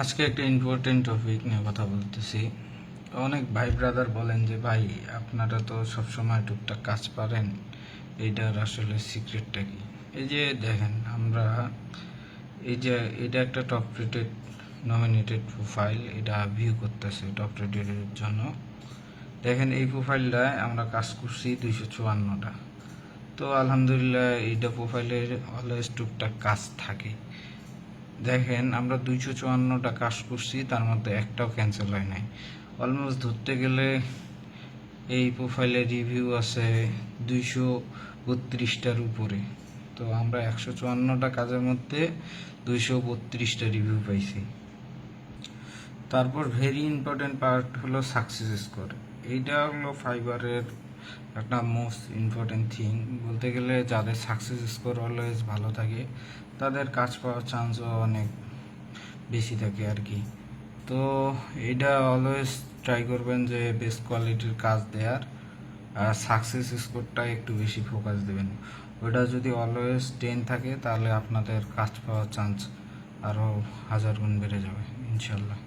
আজকে একটা important topic নিয়ে কথা বলতেছি। অনেক ভাই ব্রাদার বলেন যে, ভাই, আপনারা তো সবসময় টুকটাক কাজ পারেন। এইটার আসলে সিক্রেটটা কি? এই যে দেখেন, আমরা এই যে এটা একটা টপ রেটেড নমিনেটেড প্রোফাইল এটা ভিউ করতেছে টপ রেটেডের জন্য। দেখেন, এই প্রোফাইলটায় আমরা কাজ করছি দুইশো চুয়ান্নটা। তো আলহামদুলিল্লাহ, এইটা প্রোফাইলের অলওয়েজ টুকটাক কাজ থাকে। দেখেন, আমরা দুইশো চুয়ান্নটা কাজ করছি, তার মধ্যে একটাও ক্যান্সেল হয় নাই। অলমোস্ট ধরতে গেলে এই প্রোফাইলে রিভিউ আছে দুইশো বত্রিশটার উপরে। তো আমরা একশো চুয়ান্নটা কাজের মধ্যে দুইশো বত্রিশটা রিভিউ পাইছি। তারপর ভেরি ইম্পর্টেন্ট পার্ট হলো সাকসেস স্কোর এইটা হলো ফাইবারের একটা মোস্ট ইম্পর্টেন্ট থিং বলতে গেলে যাদের সাকসেস স্কোর অলওয়েজ ভালো থাকে, তাদের কাজ পাওয়ার চান্সও অনেক বেশি থাকে আর কি। তো এটা অলওয়েজ ট্রাই করবেন যে বেস্ট কোয়ালিটির কাজ দেওয়ার আর সাকসেস স্কোরটা একটু বেশি ফোকাস দেবেন। ওটা যদি অলওয়েজ টেন থাকে, তাহলে আপনাদের কাজ পাওয়ার চান্স আরও হাজার গুণ বেড়ে যাবে, ইনশাল্লাহ।